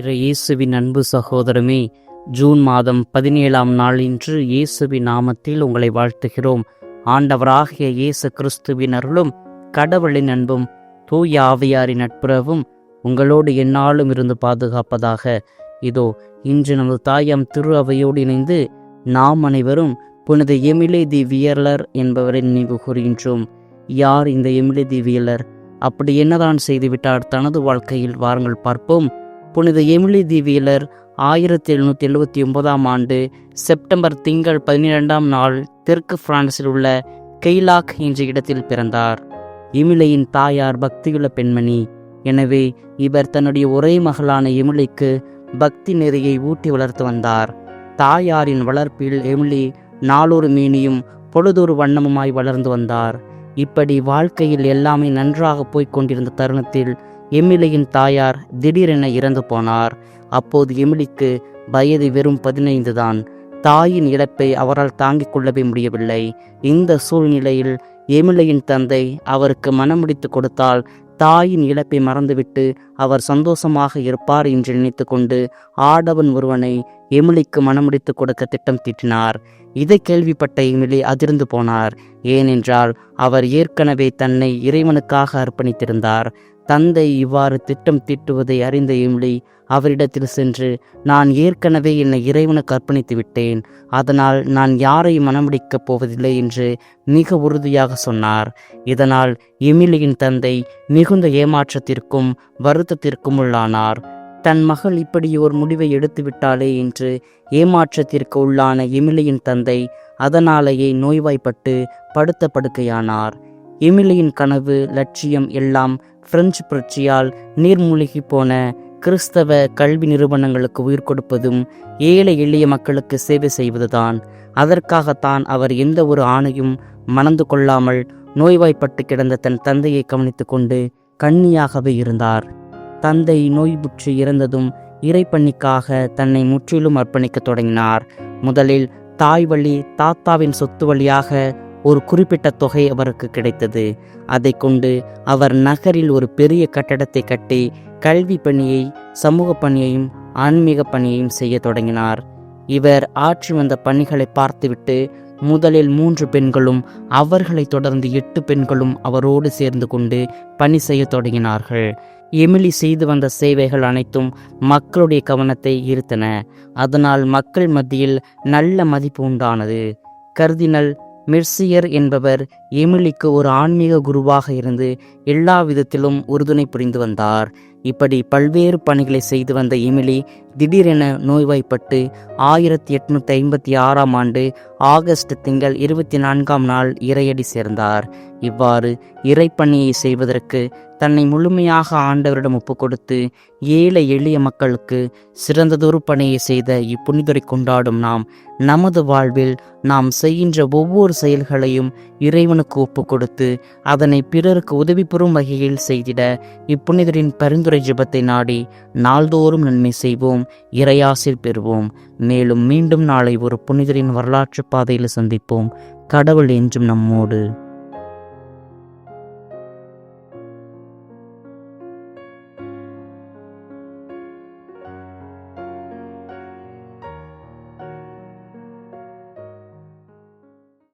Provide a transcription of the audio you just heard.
இற இயேசுவின் அன்பு சகோதரமே ஜூன் மாதம் பதினேழாம் நாள் இன்று இயேசுவின் நாமத்தில் உங்களை வாழ்த்துகிறோம். ஆண்டவராகிய இயேசு கிறிஸ்துவின் அருளும் கடவுளின் அன்பும் தூய ஆவியாரின் நட்புறவும் உங்களோடு எந்நாளும் இருந்து பாதுகாப்பதாக. இதோ இன்று நமது தாயாம் திரு அவையோடு இணைந்து நாம் அனைவரும் புனித எமிலே தி வியலர் என்பவரை நினைவு கூறுகின்றோம். யார் இந்த எமிலே தி வியலர் அப்படி என்னதான் செய்துவிட்டார்? தனது வாழ்க்கையில் வாருங்கள் பார்ப்போம். புனித எமிலி தீவியலர் ஆயிரத்தி எழுநூற்றி எழுபத்தி ஒன்பதாம் ஆண்டு செப்டம்பர் திங்கள் பதினிரெண்டாம் நாள் தெற்கு பிரான்சில் உள்ள கெய்லாக் என்ற இடத்தில் பிறந்தார். இமிலையின் தாயார் பக்தியுள்ள பெண்மணி. எனவே இவர் தன்னுடைய ஒரே மகளான எமிலிக்கு பக்தி நெறியை ஊட்டி வளர்த்து வந்தார். தாயாரின் வளர்ப்பில் எமிலி நாளொரு மீனியும் பொழுதொரு வண்ணமுமாய் வளர்ந்து வந்தார். இப்படி வாழ்க்கையில் எல்லாமே நன்றாக போய்க் கொண்டிருந்த தருணத்தில் எமிலியின் தாயார் திடீரென இறந்து போனார். அப்போது எமிலிக்கு வயது வெறும் பதினைந்து தான். தாயின் இழப்பை அவரால் தாங்கிக் கொள்ளவே முடியவில்லை. இந்த சூழ்நிலையில் எமிலையின் தந்தை அவருக்கு மனமுடித்து கொடுத்தால் தாயின் இழப்பை மறந்துவிட்டு அவர் சந்தோஷமாக இருப்பார் என்று நினைத்து கொண்டு ஆடவன் ஒருவனை எமிலிக்கு மனமுடித்து கொடுக்க திட்டம் தீட்டினார். இதை கேள்விப்பட்ட எமிலி அதிர்ந்து போனார். ஏனென்றால் அவர் ஏற்கனவே தன்னை இறைவனுக்காக அர்ப்பணித்திருந்தார். தந்தை இவ்வாறு திட்டம் தீட்டுவதை அறிந்த எமிலி அவரிடத்தில் சென்று நான் ஏற்கனவே என்னை இறைவனுக்கு அர்ப்பணித்து விட்டேன். அதனால் நான் யாரையும் மனமுடிக்கப் போவதில்லை என்று மிக உறுதியாக சொன்னார். இதனால் எமிலியின் தந்தை மிகுந்த ஏமாற்றத்திற்கும் வரு வருத்தத்திற்கும் உள்ளானார் தன் மகள் இப்படி ஒரு முடிவை எடுத்துவிட்டாளே என்று ஏமாற்றத்திற்கு உள்ளான எமிலியின் தந்தை அதனாலேயே நோய்வாய்ப்பட்டு படுத்த படுக்கையானார். எமிலியின் கனவு லட்சியம் எல்லாம் பிரெஞ்சு புரட்சியால் நீர்மூழ்கி போன கிறிஸ்தவ கல்வி நிறுவனங்களுக்கு உயிர் கொடுப்பதும் ஏழை எளிய மக்களுக்கு சேவை செய்வதுதான். அதற்காகத்தான் அவர் எந்த ஒரு ஆணையும் மணந்து கொள்ளாமல் நோய்வாய்ப்பட்டு கிடந்த தன் தந்தையை கவனித்து கொண்டு கண்ணியாகவே இருந்தார். தந்தை நோய்புற்று இறந்ததும் இறைப்பணிக்காக தன்னை முற்றிலும் அர்ப்பணிக்க தொடங்கினார். முதலில் தாய் வழி தாத்தாவின் சொத்து வழியாக ஒரு குறிப்பிட்ட தொகை அவருக்கு கிடைத்தது. அதை கொண்டு அவர் நகரில் ஒரு பெரிய கட்டடத்தை கட்டி கல்வி பணியை சமூக பணியையும் ஆன்மீக பணியையும் செய்ய தொடங்கினார். இவர் ஆற்றி வந்த பணிகளை பார்த்துவிட்டு முதலில் மூன்று பெண்களும் அவர்களை தொடர்ந்து எட்டு பெண்களும் அவரோடு சேர்ந்து கொண்டு பணி செய்ய தொடங்கினார்கள். எமிலி செய்து வந்த சேவைகள் அனைத்தும் மக்களுடைய கவனத்தை ஈர்த்தன. அதனால் மக்கள் மத்தியில் நல்ல மதிப்பு உண்டானது. கர்தினல் மெர்சியர் என்பவர் எமிலிக்கு ஒரு ஆன்மீக குருவாக இருந்து எல்லா விதத்திலும் உறுதுணை புரிந்து வந்தார். இப்படி பல்வேறு பணிகளை செய்து வந்த எமிலி திடீரென நோய்வாய்ப்பட்டு ஆயிரத்தி எட்நூத்தி ஐம்பத்தி ஆறாம் ஆண்டு ஆகஸ்ட் திங்கள் இருபத்தி நான்காம் நாள் இறையடி சேர்ந்தார். இவ்வாறு இறைப்பணியை செய்வதற்கு தன்னை முழுமையாக ஆண்டவரிடம் ஒப்புக்கொடுத்து ஏழை எளிய மக்களுக்கு சிறந்ததொரு பணியை செய்த இப்புனிதரை கொண்டாடும் நாம். நமது வாழ்வில் நாம் செய்கின்ற ஒவ்வொரு செயல்களையும் இறைவனுக்கு ஒப்புக்கொடுத்து அதனை பிறருக்கு உதவி பெறும் வகையில் செய்திட இப்புனிதரின் பரிந்துரை ஜபத்தை நாடி நாள்தோறும் நன்மை செய்வோம் இறையாசில் பெறுவோம். மேலும் மீண்டும் நாளை ஒரு புனிதரின் வரலாற்று பாதையில் சந்திப்போம். கடவுள் என்றும் நம்மோடு.